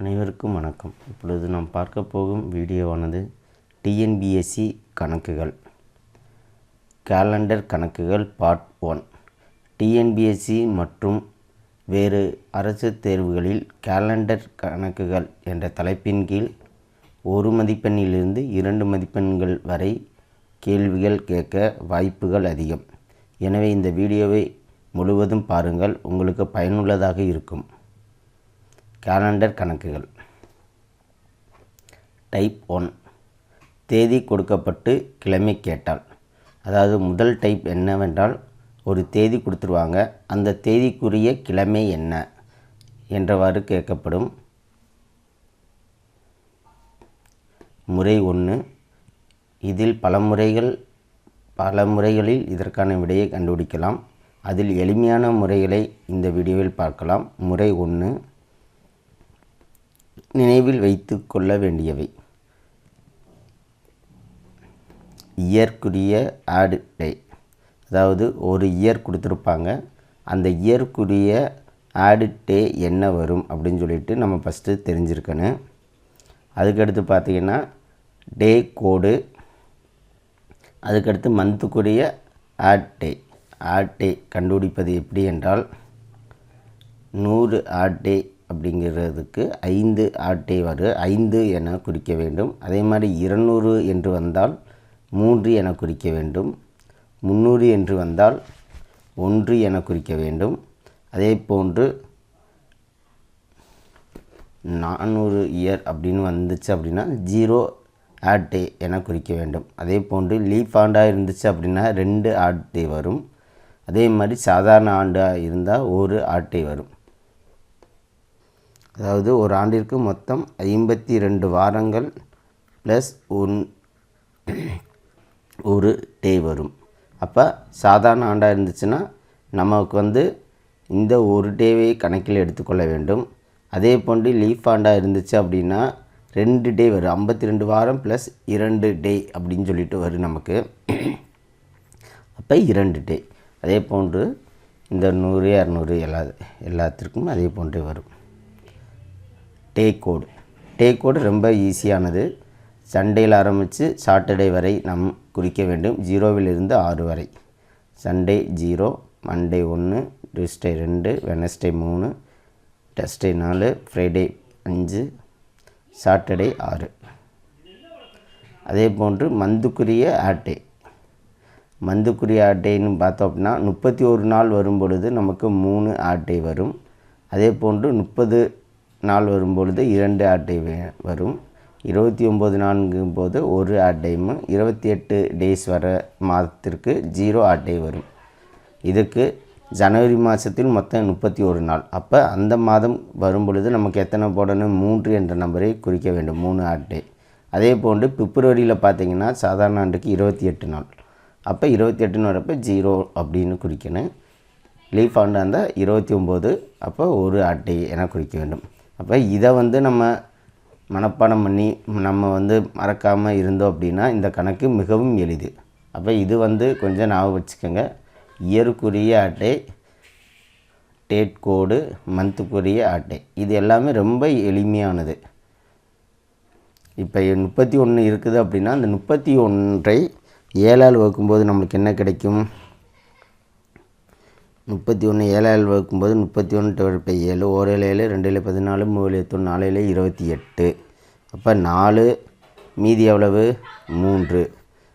அனைவருக்கும் வணக்கம். இப்பொழுது நாம் பார்க்க போகும் வீடியோவானது டிஎன்பிஎஸ்சி கணக்குகள். கேலண்டர் கணக்குகள் பார்ட் ஒன். டிஎன்பிஎஸ்சி மற்றும் வேறு அரசு தேர்வுகளில் கேலண்டர் கணக்குகள் என்ற தலைப்பின் கீழ் ஒரு மதிப்பெண்ணிலிருந்து இரண்டு மதிப்பெண்கள் வரை கேள்விகள் கேட்க வாய்ப்புகள் அதிகம். எனவே இந்த வீடியோவை முழுவதும் பாருங்கள். உங்களுக்கு பயனுள்ளதாக இருக்கும். கேலண்டர் கணக்குகள். டைப் ஒன் தேதி கொடுக்கப்பட்டு கிழமை கேட்டால். அதாவது முதல் டைப் என்னவென்றால் ஒரு தேதி கொடுத்துருவாங்க. அந்த தேதிக்குரிய கிழமை என்ன என்றவாறு கேட்கப்படும். முறை ஒன்று இதில் பல முறைகள் பல முறைகளில் இதற்கான விடையை கண்டுபிடிக்கலாம். அதில் எளிமையான முறைகளை இந்த வீடியோவில் பார்க்கலாம். முறை ஒன்று நினைவில் வைத்து கொள்ள வேண்டியவை. இயற்குரிய ஆடு டே அதாவது ஒரு இயர் கொடுத்துருப்பாங்க. அந்த இயற்குரிய ஆடு டே என்ன வரும் அப்படின்னு சொல்லிட்டு நம்ம ஃபஸ்ட்டு தெரிஞ்சிருக்கணும். அதுக்கடுத்து பார்த்திங்கன்னா டே கோடு. அதுக்கடுத்து மந்த்துக்குரிய ஆட் டே. ஆட் டே கண்டுபிடிப்பது எப்படி என்றால் நூறு ஆட் டே அப்படிங்கிறதுக்கு ஐந்து ஆட்டை வரு வரும் ஐந்து என குறிக்க வேண்டும். அதே மாதிரி இருநூறு என்று வந்தால் மூன்று என குறிக்க வேண்டும். முந்நூறு என்று வந்தால் ஒன்று என குறிக்க வேண்டும். அதே போன்று நானூறு இயர் அப்படின்னு வந்துச்சு அப்படின்னா ஜீரோ ஆட்டே என குறிக்க வேண்டும். அதே போன்று லீஃப் ஆண்டாக இருந்துச்சு அப்படின்னா ரெண்டு ஆட்டை வரும். அதே மாதிரி சாதாரண ஆண்டாக இருந்தால் ஒரு ஆட்டை வரும். அதாவது ஒரு ஆண்டிற்கு மொத்தம் ஐம்பத்தி ரெண்டு வாரங்கள் ப்ளஸ் ஒன் ஒரு டே வரும். அப்போ சாதாரண ஆண்டாக இருந்துச்சுன்னா நமக்கு வந்து இந்த ஒரு டேவை கணக்கில் எடுத்துக்கொள்ள வேண்டும். அதே போன்று லீஃப் ஆண்டாக இருந்துச்சு அப்படின்னா ரெண்டு டே வரும். ஐம்பத்தி ரெண்டு வாரம் ப்ளஸ் இரண்டு டே அப்படின்னு சொல்லிட்டு வரும் நமக்கு. அப்போ இரண்டு டே அதே போன்று இந்த நூறு இரநூறு எல்லா எல்லாத்திற்கும் அதே போன்றே வரும். டே கோடு டே கோடு ரொம்ப ஈஸியானது. சண்டேயில் ஆரம்பித்து சாட்டர்டே வரை நம் குறிக்க வேண்டும். ஜீரோவிலிருந்து ஆறு வரை. சண்டே ஜீரோ மண்டே ஒன்று டியூஸ்டே ரெண்டு வெனஸ்டே மூணு டெஸ்டே நாலு ஃப்ரைடே அஞ்சு சாட்டர்டே ஆறு. அதே போன்று மந்துக்குரிய ஆட்டே மந்துக்குரிய ஆட்டைன்னு பார்த்தோம் அப்படின்னா முப்பத்தி ஒரு நாள் வரும் பொழுது நமக்கு மூணு ஆட்டை வரும். அதே போன்று முப்பது நாள் வரும்பொழுது இரண்டு ஆட்டை வரும். இருபத்தி ஒம்பது நான்கும் போது ஒரு ஆட்டையும் இருபத்தி எட்டு டேஸ் வர மாதத்திற்கு ஜீரோ ஆட்டை வரும். இதுக்கு ஜனவரி மாதத்தில் மொத்தம் முப்பத்தி ஒரு நாள். அப்போ அந்த மாதம் வரும் பொழுது நமக்கு எத்தனை போடணும்? மூன்று என்ற நம்பரை குறிக்க வேண்டும். மூணு ஆட்டை அதே போன்று பிப்ரவரியில் பார்த்திங்கன்னா சாதாரண ஆண்டுக்கு இருபத்தி எட்டு நாள். அப்போ இருபத்தி எட்டுன்னு வரப்போ ஜீரோ அப்படின்னு குறிக்கணும். லீஃப் ஆண்டாக இருந்தால் இருபத்தி ஒம்பது அப்போ ஒரு ஆட்டை என குறிக்க வேண்டும். அப்போ இதை வந்து நம்ம மனப்பாடம் பண்ணி நம்ம வந்து மறக்காமல் இருந்தோம் அப்படின்னா இந்த கணக்கு மிகவும் எளிது. அப்போ இது வந்து கொஞ்சம் ஞாபகம் வச்சுக்கோங்க. இயருக்குரிய அட்டை டேட் கோடு மந்த்துக்குரிய அட்டை. இது எல்லாமே ரொம்ப எளிமையானது. இப்போ முப்பத்தி ஒன்று இருக்குது அப்படின்னா அந்த முப்பத்தி ஒன்றை ஏழால் வகுக்கும்போது நம்மளுக்கு என்ன கிடைக்கும்? முப்பத்தி ஒன்று ஏழால் வகுக்கும்போது முப்பத்தி ஒன்று டிவைட் பை ஏழு ஒரு ஏழு ஏழு ரெண்டு ஏழு பதினாலு மூணு எத்தொன்று நாலு ஏழு இருபத்தி எட்டு. அப்போ நாலு மீதி எவ்வளவு? மூன்று.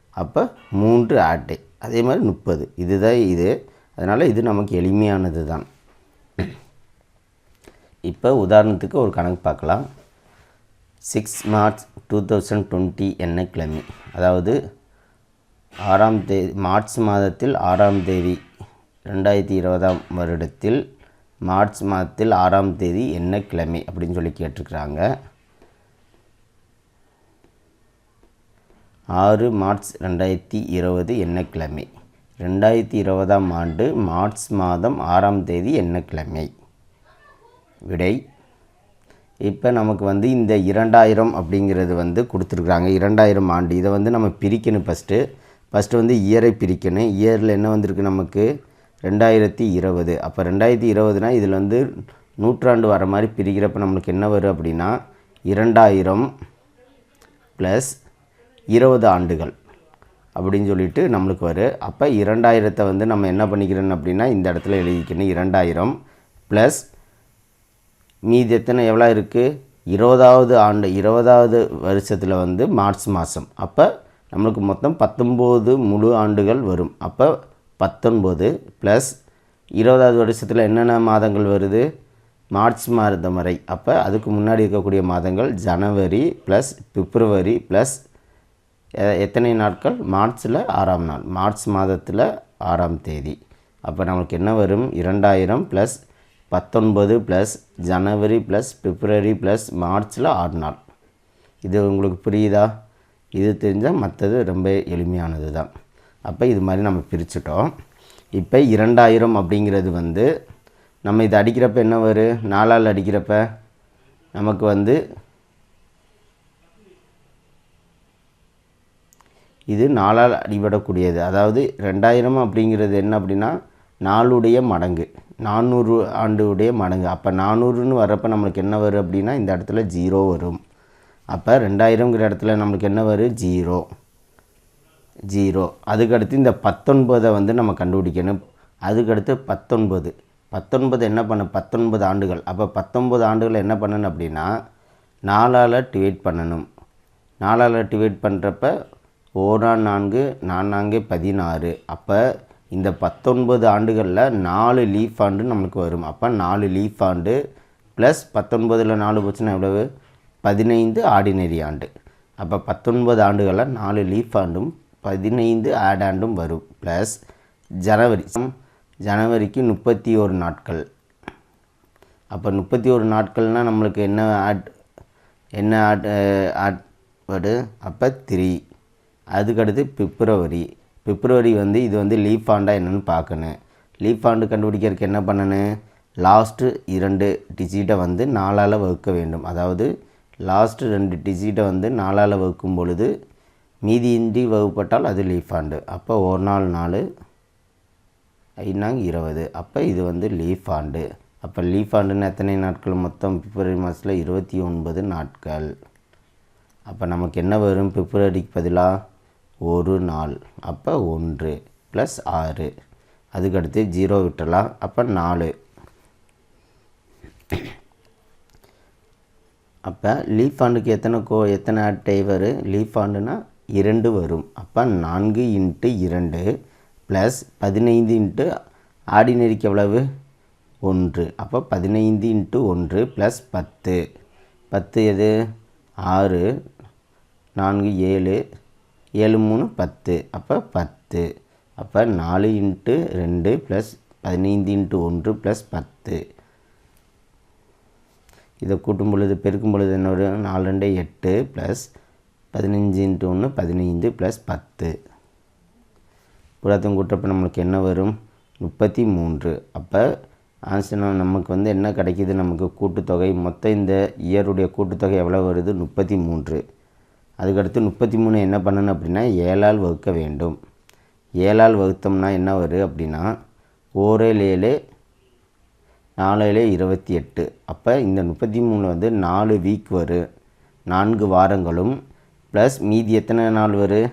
அப்போ மூன்று ஆட்டை அதே மாதிரி முப்பது. இதுதான் இது. அதனால் இது நமக்கு எளிமையானது தான். இப்போ உதாரணத்துக்கு ஒரு கணக்கு பார்க்கலாம். Six March two thousand twenty என்ன கிழமை? அதாவது ஆறாம் தேதி மார்ச் மாதத்தில் ஆறாம் தேதி ரெண்டாயிரத்தி இருபதாம் வருடத்தில் மார்ச் மாதத்தில் ஆறாம் தேதி என்ன கிழமை அப்படின்னு சொல்லி கேட்டிருக்கிறாங்க. ஆறு மார்ச் ரெண்டாயிரத்தி இருபது என்ன கிழமை. ரெண்டாயிரத்தி இருபதாம் ஆண்டு மார்ச் மாதம் ஆறாம் தேதி என்ன கிழமை. விடை. இப்போ நமக்கு வந்து இந்த இரண்டாயிரம் அப்படிங்கிறது வந்து கொடுத்துருக்குறாங்க. இரண்டாயிரம் ஆண்டு. இதை வந்து நம்ம பிரிக்கணும் ஃபஸ்ட்டு ஃபஸ்ட்டு வந்து இயரை பிரிக்கணும். இயரில் என்ன வந்திருக்கு நமக்கு? ரெண்டாயிரத்தி இருபது. அப்போ ரெண்டாயிரத்தி இருபதுனா இதில் வந்து நூற்றாண்டு வர மாதிரி பிரிக்கிறப்ப நம்மளுக்கு என்ன வரும் அப்படின்னா இரண்டாயிரம் ப்ளஸ் இருபது ஆண்டுகள் அப்படின்னு சொல்லிட்டு நம்மளுக்கு வரும். அப்போ இரண்டாயிரத்தை வந்து நம்ம என்ன பண்ணிக்கிறோம் அப்படின்னா இந்த இடத்துல எழுதிக்கணும் இரண்டாயிரம் ப்ளஸ் மீதி எத்தனை எவ்வளோ இருக்குது இருபதாவது ஆண்டு இருபதாவது வருஷத்தில் வந்து மார்ச் மாதம் அப்போ நம்மளுக்கு மொத்தம் பத்தொம்போது முழு ஆண்டுகள் வரும். அப்போ பத்தொன்பது ப்ளஸ் இருபதாவது வருஷத்தில் என்னென்ன மாதங்கள் வருது? மார்ச் மாதம் வரை. அப்போ அதுக்கு முன்னாடி இருக்கக்கூடிய மாதங்கள் ஜனவரி ப்ளஸ் பிப்ரவரி ப்ளஸ் எத்தனை நாட்கள்? மார்ச்சில் ஆறாம் நாள். மார்ச் மாதத்தில் ஆறாம் தேதி. அப்போ நம்மளுக்கு என்ன வரும்? இரண்டாயிரம் ப்ளஸ் பத்தொன்பது ப்ளஸ் ஜனவரி ப்ளஸ் பிப்ரவரி ப்ளஸ் மார்ச்சில் ஆறு நாள். இது உங்களுக்கு புரியுதா? இது தெரிஞ்சால் மற்றது ரொம்ப எளிமையானது தான் அப்போ இது மாதிரி நம்ம பிரிச்சுட்டோம். இப்போ இரண்டாயிரம் அப்படிங்கிறது வந்து நம்ம இது அடிக்கிறப்ப என்ன வரும் நாலால் அடிக்கிறப்ப நமக்கு வந்து இது நாலால் அடிபடக்கூடியது. அதாவது ரெண்டாயிரம் அப்படிங்கிறது என்ன அப்படின்னா நாலுடைய மடங்கு. நானூறு ஆண்டுடைய மடங்கு. அப்போ நானூறுன்னு வர்றப்போ நம்மளுக்கு என்ன வரும் அப்படின்னா இந்த இடத்துல ஜீரோ வரும். அப்போ ரெண்டாயிரங்கிற இடத்துல நம்மளுக்கு என்ன வரும் ஜீரோ. ஜீரோ. அதுக்கடுத்து இந்த பத்தொன்பதை வந்து நம்ம கண்டுபிடிக்கணும். அதுக்கடுத்து பத்தொன்பது. பத்தொன்பது என்ன பண்ண? பத்தொன்பது ஆண்டுகள். அப்போ பத்தொன்பது ஆண்டுகள் என்ன பண்ணணும் அப்படின்னா நாலால் டிவைட் பண்ணணும். நாலால் டிவைட் பண்ணுறப்ப ஓரா நான்கு நான்கு பதினாறு. அப்போ இந்த பத்தொன்பது ஆண்டுகளில் நாலு லீஃப் ஆண்டு நம்மளுக்கு வரும். அப்போ நாலு லீஃப் ஆண்டு ப்ளஸ் பத்தொன்பதில் நாலு போச்சுன்னா எவ்வளவு? பதினைந்து ஆர்டினரி ஆண்டு. அப்போ பத்தொன்பது ஆண்டுகளில் நாலு லீஃப் ஆண்டும் பதினைந்து ஆடாண்டும் ஆண்டும் வரும். ப்ளஸ் ஜனவரி ஜனவரிக்கு முப்பத்தி ஒரு நாட்கள். அப்போ முப்பத்தி ஒரு நாட்கள்னால் நம்மளுக்கு என்ன ஆட் என்ன ஆட் ஆட் வேர்டு அப்போ த்ரீ அதுக்கடுத்து பிப்ரவரி. பிப்ரவரி வந்து இது வந்து லீஃப் ஆண்டா என்னென்னு பார்க்கணும் லீஃப் ஆண்டு கண்டுபிடிக்கிறதுக்கு என்ன பண்ணணும்? லாஸ்ட்டு இரண்டு டிஜிட்டை வந்து நாலால் வகுக்க வேண்டும். அதாவது லாஸ்ட்டு ரெண்டு டிஜிட்டை வந்து நாலால் வகுக்கும் பொழுது மீதியின்றி வகுப்பட்டால் அது லீஃப் ஆண்டு அப்போ ஒரு நாள் நாலு ஐநாங்க இருபது. அப்போ இது வந்து லீஃப் ஆண்டு அப்போ லீஃப் ஆண்டுன்னு எத்தனை நாட்கள்? மொத்தம் பிப்ரவரி மாதத்தில் இருபத்தி ஒன்பது நாட்கள். அப்போ நமக்கு என்ன வரும்? பிப்ரவரிக்கு பதிலாக ஒரு நாள். அப்போ ஒன்று ப்ளஸ் ஆறு. அதுக்கடுத்து ஜீரோ விட்டலாம் அப்போ நாலு. அப்போ லீஃப் ஆண்டுக்கு எத்தனை கோ எத்தனை அட்டை வரும் லீஃப் ஆண்டுனால் இரண்டு வரும். அப்போ நான்கு இன்ட்டு இரண்டு ப்ளஸ் பதினைந்து இன்ட்டு ஆர்டினரிக்கு எவ்வளவு? ஒன்று. அப்போ பதினைந்து இன்ட்டு ஒன்று ப்ளஸ் பத்து. பத்து எது? ஆறு. நான்கு ஏழு. ஏழு மூணு பத்து. அப்போ பத்து. அப்போ நாலு இன்ட்டு ரெண்டு ப்ளஸ் பதினைந்து இன்ட்டு ஒன்று ப்ளஸ் பத்து. இதை கூட்டும் பொழுது பெருக்கும் பொழுது என்ன வரும்? நாலு ரெண்டு எட்டு ப்ளஸ் பதினஞ்சு இன்ட்டு ஒன்று பதினைந்து ப்ளஸ் பத்து. புறாத்தம் கூட்டப்போ நம்மளுக்கு என்ன வரும்? முப்பத்தி மூன்று. அப்போ ஆன்சர் நமக்கு வந்து என்ன கிடைக்கிது? நமக்கு கூட்டுத்தொகை. மொத்தம் இந்த இயருடைய கூட்டுத்தொகை எவ்வளோ வருது? முப்பத்தி மூன்று. அதுக்கடுத்து முப்பத்தி மூணு என்ன பண்ணணும் அப்படின்னா ஏழால் வகுக்க வேண்டும். ஏழால் வகுத்தோம்னா என்ன வரும் அப்படின்னா ஓரேழு ஏழு நாலு ஏழு இருபத்தி எட்டு. அப்போ இந்த முப்பத்தி மூணு வந்து நாலு வீக் வரும் நான்கு வாரங்களும் ப்ளஸ் மீதி எத்தனை நாள் வரும்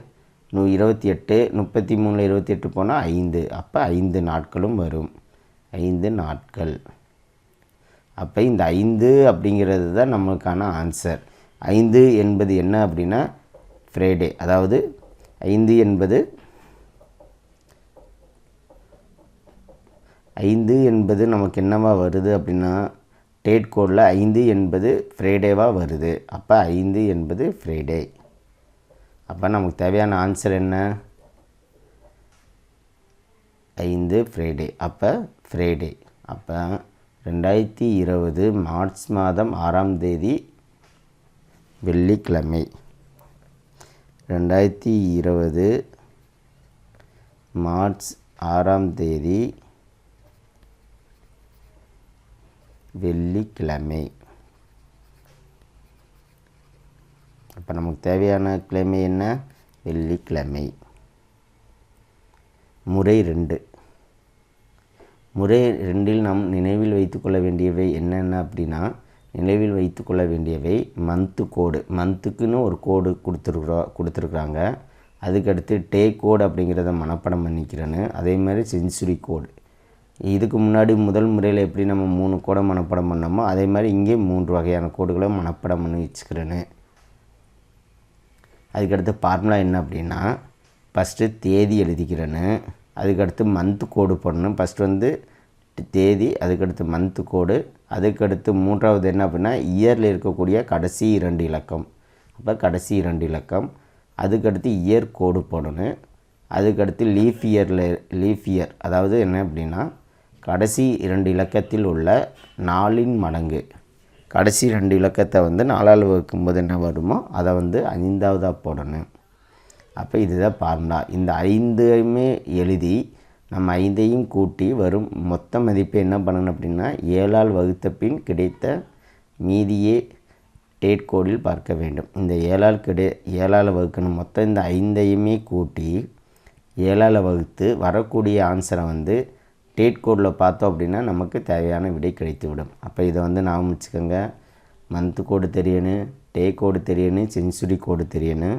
நூ இருபத்தி எட்டு முப்பத்தி மூணில் இருபத்தி எட்டு போனால் ஐந்து. அப்போ ஐந்து நாட்களும் வரும். ஐந்து நாட்கள். அப்போ இந்த ஐந்து அப்படிங்கிறது தான் நம்மளுக்கான ஆன்சர். ஐந்து என்பது என்ன அப்படின்னா ஃப்ரைடே அதாவது ஐந்து என்பது ஐந்து என்பது நமக்கு என்னவா வருது அப்படின்னா டேட் கோடில் ஐந்து என்பது ஃப்ரைடேவாக வருது. அப்போ ஐந்து என்பது ஃப்ரைடே அப்போ நமக்கு தேவையான ஆன்சர் என்ன? ஐந்து ஃப்ரைடே அப்போ ஃப்ரைடே அப்போ ரெண்டாயிரத்தி இருபது மார்ச் மாதம் ஆறாம் தேதி வெள்ளிக்கிழமை. ரெண்டாயிரத்தி இருபது மார்ச் ஆறாம் தேதி வெள்ளிக்கிழமை. அப்போ நமக்கு தேவையான கிழமை என்ன? வெள்ளிக்கிழமை. முறை ரெண்டு. முறை ரெண்டில் நாம் நினைவில் வைத்துக்கொள்ள வேண்டியவை என்னென்ன அப்படின்னா நினைவில் வைத்துக்கொள்ள வேண்டியவை மந்த்து கோடு மந்த்துக்குன்னு ஒரு கோடு கொடுத்துருக்குறோம் கொடுத்துருக்குறாங்க. அதுக்கடுத்து டே கோடு அப்படிங்கிறத மனப்படம் பண்ணிக்கிறேன்னு. அதே மாதிரி செஞ்சுரி கோடு இதுக்கு முன்னாடி முதல் முறையில் எப்படி நம்ம மூணு கோடை மனப்படம் பண்ணோமோ அதே மாதிரி இங்கே மூன்று வகையான கோடுகளை மனப்படம் பண்ணி வச்சுக்கிறேன்னு. அதுக்கடுத்து ஃபார்முலா என்ன அப்படின்னா ஃபஸ்ட்டு தேதி எழுதிக்கிறேன்னு அதுக்கடுத்து மந்த் கோடு போடணும். ஃபஸ்ட்டு வந்து தேதி அதுக்கடுத்து மந்த் கோடு அதுக்கடுத்து மூன்றாவது என்ன அப்படின்னா இயரில் இருக்கக்கூடிய கடைசி இரண்டு இலக்கம். அப்போ கடைசி இரண்டு இலக்கம். அதுக்கடுத்து இயர் கோடு போடணும். அதுக்கடுத்து லீஃப் இயரில் லீஃப் இயர் அதாவது என்ன அப்படின்னா கடைசி இரண்டு இலக்கத்தில் உள்ள நாளின் மடங்கு. கடைசி ரெண்டு இலக்கத்தை வந்து நாலால் வகுக்கும்போது என்ன வருமோ அதை வந்து ஐந்தாவதாக போடணும். அப்போ இதுதான் ஃபார்முலா இந்த ஐந்தையுமே எழுதி நம்ம ஐந்தையும் கூட்டி வரும் மொத்த மதிப்பை என்ன பண்ணணும் அப்படின்னா ஏழால் வகுத்த பின் கிடைத்த மீதியே டேட் கோடில் பார்க்க வேண்டும். இந்த ஏழால் கிடை ஏழால் வகுக்கணும். மொத்தம் இந்த ஐந்தையுமே கூட்டி ஏழால் வகுத்து வரக்கூடிய ஆன்சரை வந்து டேட் கோடில் பார்த்தோம் அப்படின்னா நமக்கு தேவையான விடை கிடைத்து விடும் அப்போ இதை வந்து நான் வச்சுக்கோங்க மந்த் கோடு தெரியணும் டே கோடு தெரியணும் செஞ்சுரி கோடு தெரியணும்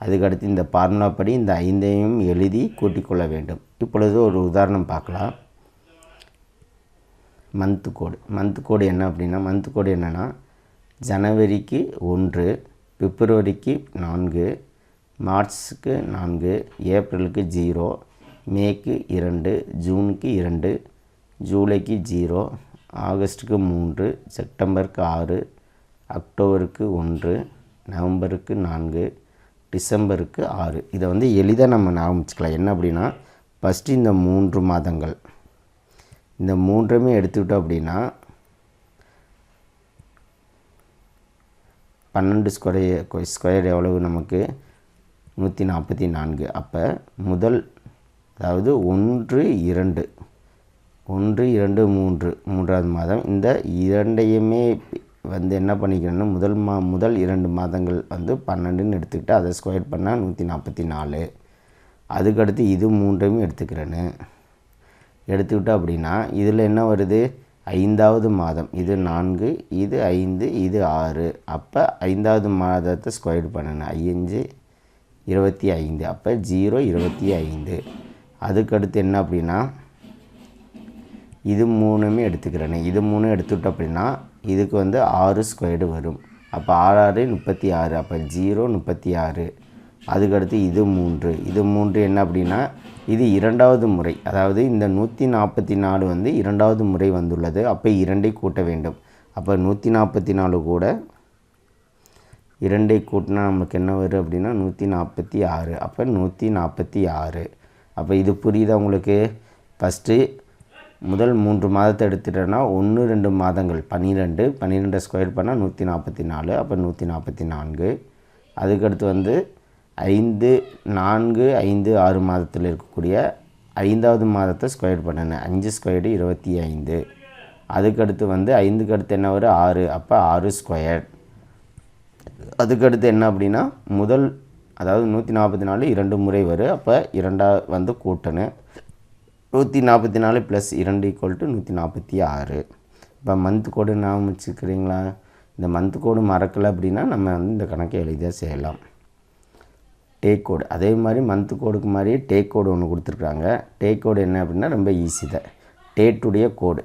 அதுக்கடுத்து இந்த ஃபார்முலா படி இந்த ஐந்தையும் எழுதி கூட்டிக் கொள்ள வேண்டும். இப்பொழுது ஒரு உதாரணம் பார்க்கலாம். மந்த் கோடு மந்த் கோடு என்ன அப்படின்னா மந்த் கோடு என்னென்னா ஜனவரிக்கு ஒன்று பிப்ரவரிக்கு நான்கு மார்ச்சுக்கு நான்கு ஏப்ரலுக்கு ஜீரோ மேக்கு இரண்டு ஜூனுக்கு இரண்டு ஜூலைக்கு ஜீரோ ஆகஸ்ட்டுக்கு மூன்று செப்டம்பருக்கு ஆறு அக்டோபருக்கு ஒன்று நவம்பருக்கு நான்கு டிசம்பருக்கு ஆறு. இதை வந்து எளிதாக நம்ம ஞாபகம் வச்சுக்கலாம். என்ன அப்படின்னா ஃபஸ்ட்டு இந்த மூன்று மாதங்கள். இந்த மூன்றுமே எடுத்துக்கிட்டோம் அப்படின்னா பன்னெண்டு ஸ்கொயர் ஸ்கொயர் எவ்வளவு நமக்கு? நூற்றி நாற்பத்தி நான்கு. அப்போ முதல் அதாவது ஒன்று இரண்டு. ஒன்று இரண்டு மூன்று. மூன்றாவது மாதம். இந்த இரண்டையுமே வந்து என்ன பண்ணிக்கணும்னா முதல் மா முதல் இரண்டு மாதங்கள் வந்து பன்னெண்டுன்னு எடுத்துக்கிட்டு அதை ஸ்கொயர் பண்ணால் நூற்றி நாற்பத்தி நாலு. அதுக்கடுத்து இது மூன்றையும் எடுத்துக்கிறேன்னு. எடுத்துக்கிட்டோம் அப்படின்னா இதில் என்ன வருது? ஐந்தாவது மாதம். இது நான்கு இது ஐந்து இது ஆறு. அப்போ ஐந்தாவது மாதத்தை ஸ்கொயர் பண்ணணும். ஐந்து இருபத்தி ஐந்து. அப்போ ஜீரோ இருபத்தி ஐந்து. அதுக்கடுத்து என்ன அப்படின்னா இது மூணுமே எடுத்துக்கிறேனே. இது மூணும் எடுத்துக்கிட்டோம் அப்படின்னா இதுக்கு வந்து ஆறு ஸ்கொயர்டு வரும். அப்போ ஆறு ஆறு முப்பத்தி ஆறு அப்போ ஜீரோ முப்பத்தி ஆறு. அதுக்கடுத்து இது மூன்று. இது மூன்று என்ன அப்படின்னா இது இரண்டாவது முறை. அதாவது இந்த நூற்றி நாற்பத்தி நாலு வந்து இரண்டாவது முறை வந்துள்ளது. அப்போ இரண்டை கூட்ட வேண்டும். அப்போ நூற்றி நாற்பத்தி நாலு கூட இரண்டை கூட்டினா நமக்கு என்ன வரும் அப்படின்னா நூற்றி நாற்பத்தி ஆறு. அப்போ நூற்றி நாற்பத்தி ஆறு. அப்போ இது புரியுதா உங்களுக்கு? ஃபஸ்ட்டு முதல் மூன்று மாதத்தை எடுத்துட்டோன்னா ஒன்று ரெண்டு மாதங்கள். பன்னிரெண்டு பன்னிரெண்டை ஸ்கொயர் பண்ணால் நூற்றி நாற்பத்தி நாலு அப்போ நூற்றி நாற்பத்தி நான்கு அதுக்கடுத்து வந்து ஐந்து நான்கு ஐந்து ஆறு மாதத்தில் இருக்கக்கூடிய ஐந்தாவது மாதத்தை ஸ்கொயர் பண்ணணும் அஞ்சு ஸ்கொயர்டு இருபத்தி ஐந்து. அதுக்கடுத்து வந்து ஐந்துக்கு அடுத்து என்ன வரும்? ஆறு. அப்போ ஆறு ஸ்கொயர் அதுக்கடுத்து என்ன அப்படின்னா முதல் அதாவது நூற்றி நாற்பத்தி நாலு இரண்டு முறை வரும் அப்போ இரண்டா வந்து கூட்டணும் நூற்றி நாற்பத்தி நாலு ப்ளஸ் இரண்டு ஈக்குவல் டு நூற்றி நாற்பத்தி ஆறு. இப்போ மந்த் கோடு ஞாபகம் வச்சுக்கிறீங்களா இந்த மந்த் கோடு மறக்கலை அப்படின்னா நம்ம வந்து இந்த கணக்கை எளிதாக செய்யலாம். டேக் கோடு அதே மாதிரி மந்த் கோடுக்கு மாதிரியே டேக் கோடு ஒன்று கொடுத்துருக்காங்க. டேக் கோடு என்ன அப்படின்னா ரொம்ப ஈஸி தான். டேட்டுடைய கோடு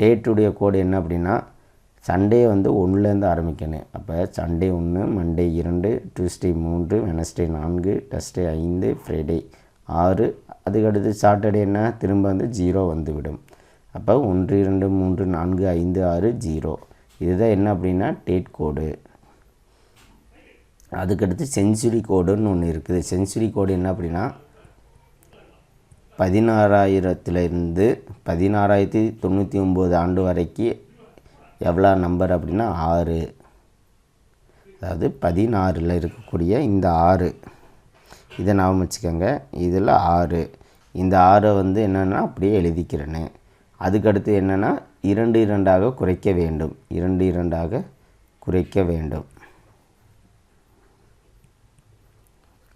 டேட்டுடைய கோடு என்ன அப்படின்னா சண்டே வந்து ஒன்றுலேருந்து ஆரம்பிக்கணும். அப்போ சண்டே ஒன்று மண்டே இரண்டு டியூஸ்டே மூன்று வெனஸ்டே நான்கு டஸ்டே ஐந்து ஃப்ரைடே ஆறு. அதுக்கடுத்து சாட்டர்டே என்ன? திரும்ப வந்து ஜீரோ வந்துவிடும். அப்போ ஒன்று இரண்டு மூன்று நான்கு ஐந்து ஆறு ஜீரோ. இதுதான் என்ன அப்படின்னா டேட் கோடு. அதுக்கடுத்து செஞ்சுரி கோடுன்னு ஒன்று இருக்குது. செஞ்சுரி கோடு என்ன அப்படின்னா பதினாறாயிரத்துலேருந்து பதினாறாயிரத்தி தொண்ணூற்றி ஒம்பது ஆண்டு வரைக்கும் எவ்வளோ நம்பர் அப்படின்னா ஆறு. அதாவது பதினாறில் இருக்கக்கூடிய இந்த ஆறு. இதை நான் வச்சுக்கோங்க. இதில் ஆறு. இந்த ஆறை வந்து என்னென்னா அப்படியே எழுதிக்கிறேன்னு அதுக்கடுத்து என்னென்னா இரண்டு இரண்டாக குறைக்க வேண்டும். இரண்டு இரண்டாக குறைக்க வேண்டும்.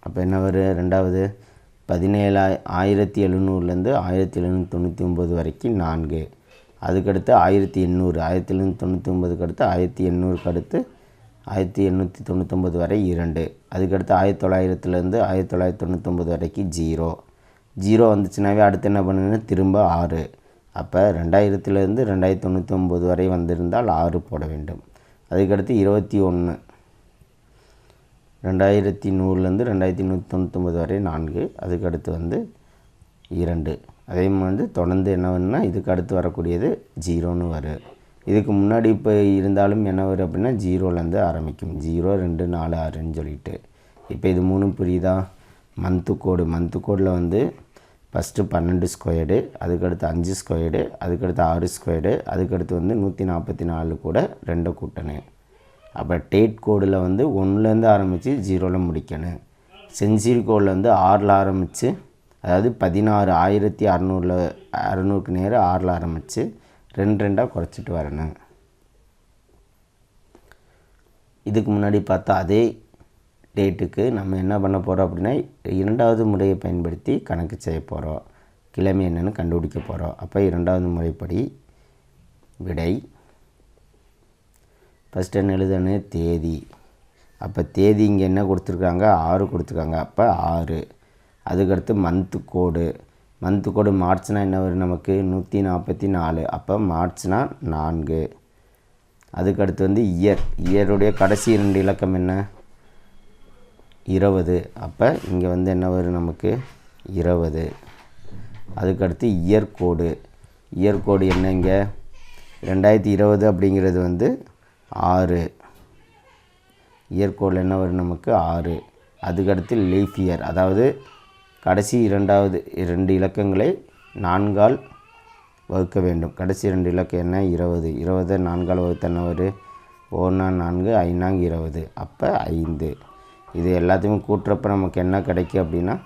அப்போ என்ன வரும் ரெண்டாவது பதினேழாய் ஆயிரத்தி எழுநூறுலேருந்து ஆயிரத்தி எழுநூற்றி தொண்ணூற்றி ஒம்பது வரைக்கும் நான்கு. அதுக்கடுத்து ஆயிரத்தி எண்ணூறு ஆயிரத்தி எழுநூற்றி தொண்ணூற்றி ஒன்பதுக்கு அடுத்து ஆயிரத்தி எண்ணூறுக்கு அடுத்து ஆயிரத்தி எண்ணூற்றி தொண்ணூற்றொம்பது வரை இரண்டு. அதுக்கடுத்து ஆயிரத்தி தொள்ளாயிரத்துலேருந்து ஆயிரத்தி தொள்ளாயிரத்தி தொண்ணூத்தொம்பது வரைக்கும் ஜீரோ. ஜீரோ வந்துச்சுனாவே அடுத்து என்ன பண்ணுன்னா திரும்ப ஆறு. அப்போ ரெண்டாயிரத்துலேருந்து ரெண்டாயிரத்தி தொண்ணூற்றி ஒம்பது வரை வந்திருந்தால் ஆறு போட வேண்டும். அதுக்கடுத்து இருபத்தி ஒன்று ரெண்டாயிரத்தி நூறுலேருந்து ரெண்டாயிரத்தி நூற்றி தொண்ணூத்தொம்பது வரை நான்கு. அதுக்கடுத்து வந்து இரண்டு. அதே மாதிரி வந்து தொடர்ந்து என்ன வரும்னா இதுக்கு அடுத்து வரக்கூடியது ஜீரோன்னு வரும் இதுக்கு முன்னாடி இப்போ இருந்தாலும் என்ன வரும் அப்படின்னா ஜீரோலேருந்து ஆரம்பிக்கும். ஜீரோ ரெண்டு நாலு ஆறுன்னு சொல்லிட்டு. இப்போ இது மூணும் புரியுதா? மந்த்து கோடு மந்த்து கோடில் வந்து ஃபஸ்ட்டு பன்னெண்டு ஸ்கொயர்டு அதுக்கடுத்து அஞ்சு ஸ்கொயர்டு அதுக்கடுத்து ஆறு ஸ்கொயர்டு அதுக்கடுத்து வந்து நூற்றி நாற்பத்தி நாலு கூட ரெண்டை கூட்டணும் அப்போ டேட் கோடில் வந்து ஒன்றுலேருந்து ஆரம்பித்து ஜீரோவில் முடிக்கணும் செஞ்சுரி கோடில் வந்து ஆறில் ஆரம்பித்து அதாவது பதினாறு ஆயிரத்தி அறநூறில் அறநூறுக்கு நேரம் ஆறில் ஆரம்பித்து ரெண்டு ரெண்டாக குறைச்சிட்டு வரணும் இதுக்கு முன்னாடி பார்த்தா அதே டேட்டுக்கு நம்ம என்ன பண்ண போகிறோம் அப்படின்னா இரண்டாவது முறையை பயன்படுத்தி கணக்கு செய்ய போகிறோம் கிழமை என்னென்னு கண்டுபிடிக்க போகிறோம் அப்போ இரண்டாவது முறைப்படி விடை. ஃபஸ்ட் என்ன எழுதணும் தேதி. அப்போ தேதி இங்கே என்ன கொடுத்துருக்காங்க? ஆறு கொடுத்துருக்காங்க. அப்போ ஆறு. அதுக்கடுத்து மந்த்து கோடு மந்த்து கோடு மார்ச்னா என்ன வரும் நமக்கு? நூற்றி நாற்பத்தி நாலு. அப்போ மார்ச்னா நான்கு. அதுக்கடுத்து வந்து இயர் இயருடைய கடைசி ரெண்டு இலக்கம் என்ன? இருபது. அப்போ இங்கே வந்து என்ன வரும் நமக்கு? இருபது. அதுக்கடுத்து இயர் கோடு இயர் கோடு என்ன இங்கே? ரெண்டாயிரத்தி இருபது அப்படிங்கிறது வந்து ஆறு. இயர்கோடில் என்ன வரும் நமக்கு? ஆறு. அதுக்கடுத்து லீஃப் இயர் அதாவது கடைசி இரண்டாவது இரண்டு இலக்கங்களை நான்கால் வகுக்க வேண்டும். கடைசி ரெண்டு இலக்கம் என்ன? இருபது. இருபது நான்கால் வகுத்த என்ன ஒன்றா நான்கு ஐநாங்க இருபது. அப்போ ஐந்து. இது எல்லாத்தையும் கூட்டுறப்ப நமக்கு என்ன கிடைக்கும் அப்படின்னா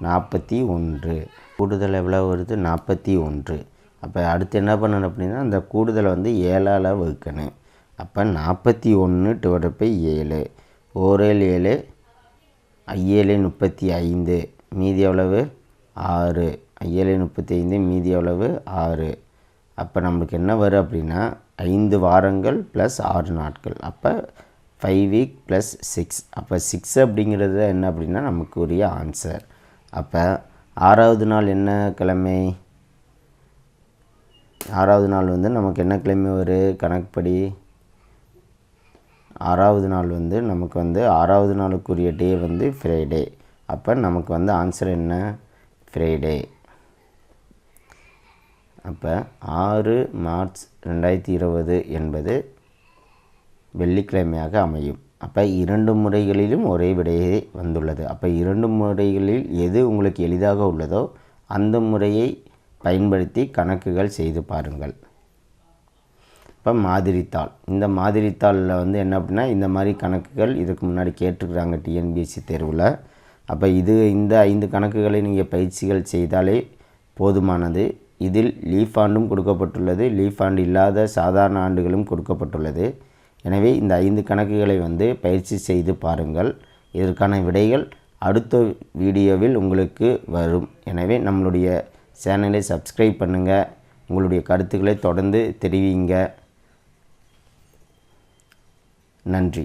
நாற்பத்தி ஒன்று. கூடுதல் எவ்வளோ வருது? நாற்பத்தி ஒன்று. அப்போ அடுத்து என்ன பண்ணணும் அப்படின்னா அந்த கூடுதலை வந்து ஏழால் வகுக்கணும். அப்போ நாற்பத்தி ஒன்று டிவைட் பை ஏழு. ஓரேழு ஏழு ஐஏழு முப்பத்தி ஐந்து. மீதி எவ்வளவு ஆறு. ஐஏழு முப்பத்தி ஐந்து மீதி எவ்வளவு ஆறு. அப்போ நம்மளுக்கு என்ன வரும் அப்படின்னா ஐந்து வாரங்கள் ப்ளஸ் ஆறு நாட்கள். அப்போ ஃபைவ் வீக் ப்ளஸ் சிக்ஸ் அப்போ சிக்ஸ் அப்படிங்கிறது என்ன அப்படின்னா நமக்கு உரிய ஆன்சர் அப்போ ஆறாவது நாள் என்ன கிழமை? ஆறாவது நாள் வந்து நமக்கு என்ன கிழமை வரும் கணக்குப்படி. ஆறாவது நாள் வந்து நமக்கு வந்து ஆறாவது நாளுக்குரிய டே வந்து ஃப்ரைடே அப்போ நமக்கு வந்து ஆன்சர் என்ன? ஃப்ரைடே அப்போ ஆறு மார்ச் ரெண்டாயிரத்தி இருபது என்பது வெள்ளிக்கிழமையாக அமையும். அப்போ இரண்டு முறைகளிலும் ஒரே விடையே வந்துள்ளது. அப்போ இரண்டு முறைகளில் எது உங்களுக்கு எளிதாக உள்ளதோ அந்த முறையை பயன்படுத்தி கணக்குகள் செய்து பாருங்கள். இப்போ மாதிரித்தாள். இந்த மாதிரித்தாளில் வந்து என்ன அப்படின்னா இந்த மாதிரி கணக்குகள் இதுக்கு முன்னாடி கேட்டிருக்கிறாங்க டிஎன்பிஎஸ்சி தேர்வில். அப்போ இது இந்த ஐந்து கணக்குகளை நீங்கள் பயிற்சிகள் செய்தாலே போதுமானது. இதில் லீஃப் ஆண்டும் கொடுக்கப்பட்டுள்ளது. லீஃப் ஆண்டு இல்லாத சாதாரண ஆண்டுகளும் கொடுக்கப்பட்டுள்ளது. எனவே இந்த ஐந்து கணக்குகளை வந்து பயிற்சி செய்து பாருங்கள். இதற்கான விடைகள் அடுத்த வீடியோவில் உங்களுக்கு வரும். எனவே நம்மளுடைய சேனலை சப்ஸ்கிரைப் பண்ணுங்கள் உங்களுடைய கருத்துக்களை தொடர்ந்து தெரிவிங்க. நன்றி.